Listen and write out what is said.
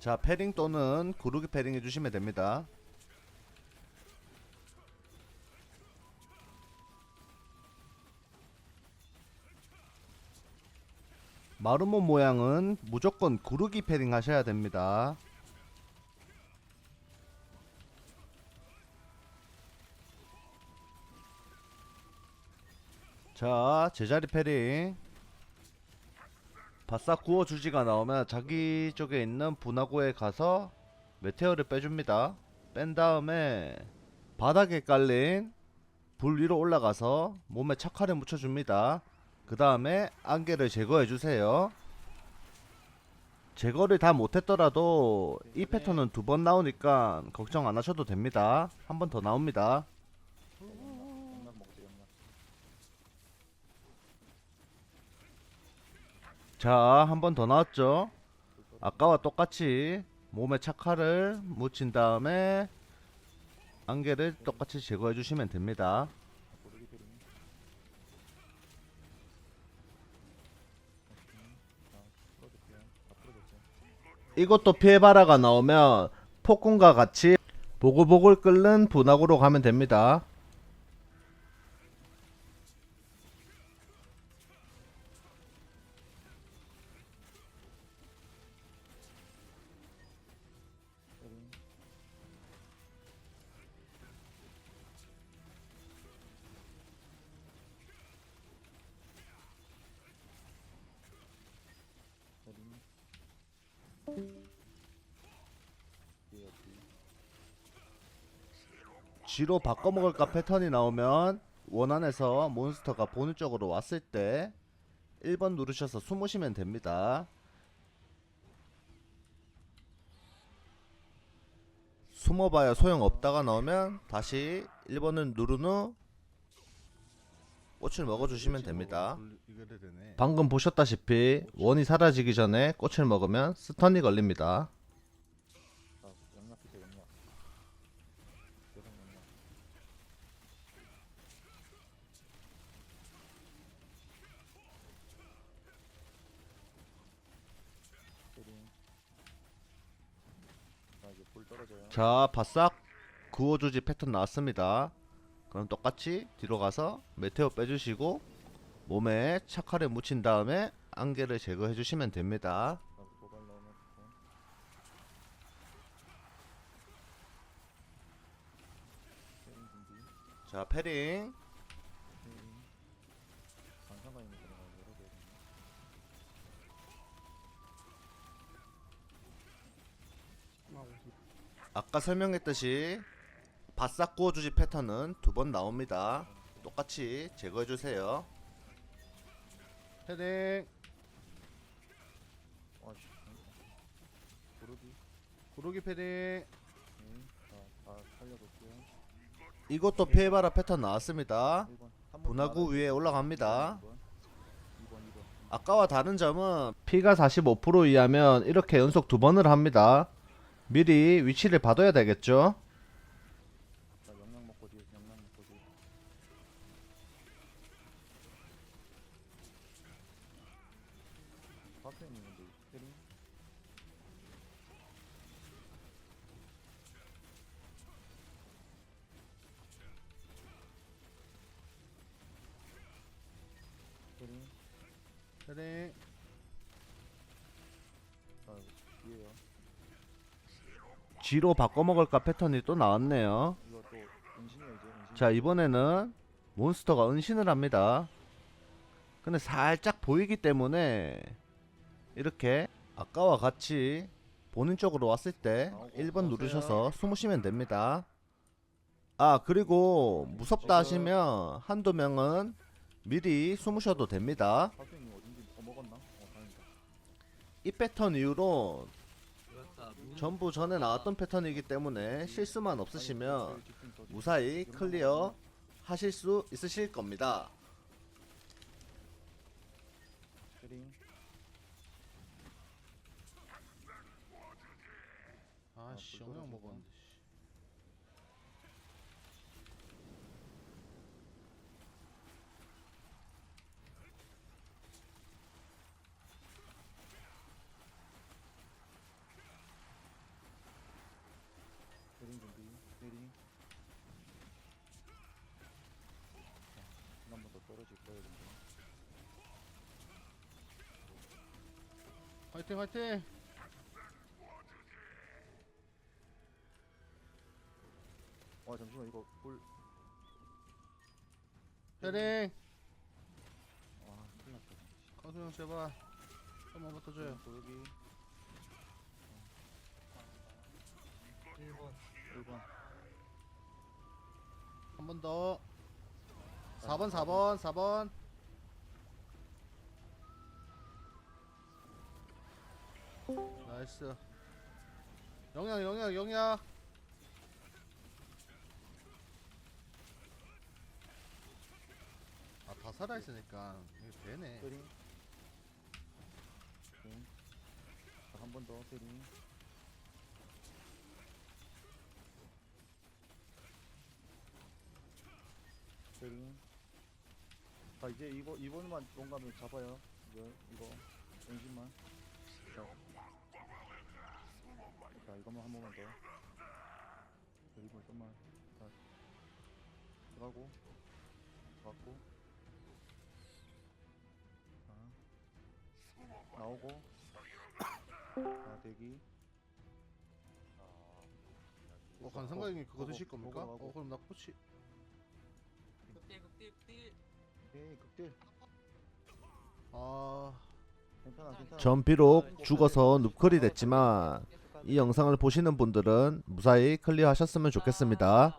자 패링 또는 구르기 패링 해주시면 됩니다. 마루모 모양은 무조건 구르기 패링 하셔야 됩니다. 자 제자리 패링 바싹 구워주지가 나오면 자기 쪽에 있는 분화구에 가서 메테오를 빼줍니다. 뺀 다음에 바닥에 깔린 불 위로 올라가서 몸에 착화를 묻혀줍니다. 그 다음에 안개를 제거해주세요. 제거를 다 못했더라도 이 패턴은 두 번 나오니까 걱정 안 하셔도 됩니다. 한 번 더 나옵니다. 영락 먹자 영락 자, 한 번 더 나왔죠? 아까와 똑같이 몸에 착화를 묻힌 다음에 안개를 똑같이 제거해 주시면 됩니다. 이것도 피해바라가 나오면 폭군과 같이 보글보글 끓는 분화구로 가면 됩니다. G로 바꿔먹을까 패턴이 나오면 원안에서 몬스터가 보는 쪽으로 왔을 때 1번 누르셔서 숨으시면 됩니다. 숨어봐야 소용없다가 나오면 다시 1번을 누른 후 꽃을 먹어주시면 됩니다. 방금 보셨다시피 원이 사라지기 전에 꽃을 먹으면 스턴이 걸립니다. 자 영락 피자 영락 계속 영락 패링 자 이제 불 자, 바싹 구워주지 패턴 나왔습니다. 그럼 똑같이 뒤로 가서 메테오 빼주시고 몸에 착화를 묻힌 다음에 안개를 제거해 주시면 됩니다. 자, 패링. 아까 설명했듯이 바싹 구워주지 패턴은 두 번 나옵니다. 똑같이 제거해 주세요. 패링. 아씨 고르기 구르기 패링. 네. 자다 살려볼게요 이것도 피해바라 패턴 나왔습니다. 1번 분화구 위에 올라갑니다. 2번 2번 2번 아까와 다른 점은 피가 45% 이하면 이렇게 연속 두 번을 합니다. 미리 위치를 봐둬야 되겠죠? 자 영양 먹고 뒤에 영양 먹고 뒤에 앞에 있는 건데 패링 패링 네. 자 뒤에요 G로 바꿔먹을까 패턴이 또 나왔네요. 자 이번에는 몬스터가 은신을 합니다. 근데 살짝 보이기 때문에 이렇게 아까와 같이 본인 쪽으로 왔을 때 1번 누르셔서 숨으시면 됩니다. 아 그리고 무섭다 하시면 한두 명은 미리 숨으셔도 됩니다. 이 패턴 이후로 전부 전에 나왔던 패턴이기 때문에 실수만 없으시면 무사히 클리어 하실 수 있으실 겁니다. 아씨 영양 먹었는데, 있어요 근데 화이팅 화이팅 와 잠시만 이거 볼 헤링 와, 큰일 났다. 가수형 제발 한번 붙어줘요 또 여기. 1번. 1번. 한 번더 4번 4번 4번. 나이스. 영양 영양 영양 아다 살아있으니까 이게 되네. 페링. 한번 더 페링. 페링. 자 이제 이거 이번만 용감을 잡아요. 이거 이거 엔진만. 자. 자 이거만 한 번만 더. 그리고 좀만. 자. 들어가고. 들어갔고. 자. 나오고. 자 대기. 어 관상가형이 그거 보고, 드실 겁니까? 어 그럼 나 코치 오케이 극딜. 아 괜찮아 괜찮아. 전 비록 죽어서 눕클이 됐지만 이 영상을 보시는 분들은 무사히 클리어하셨으면 좋겠습니다.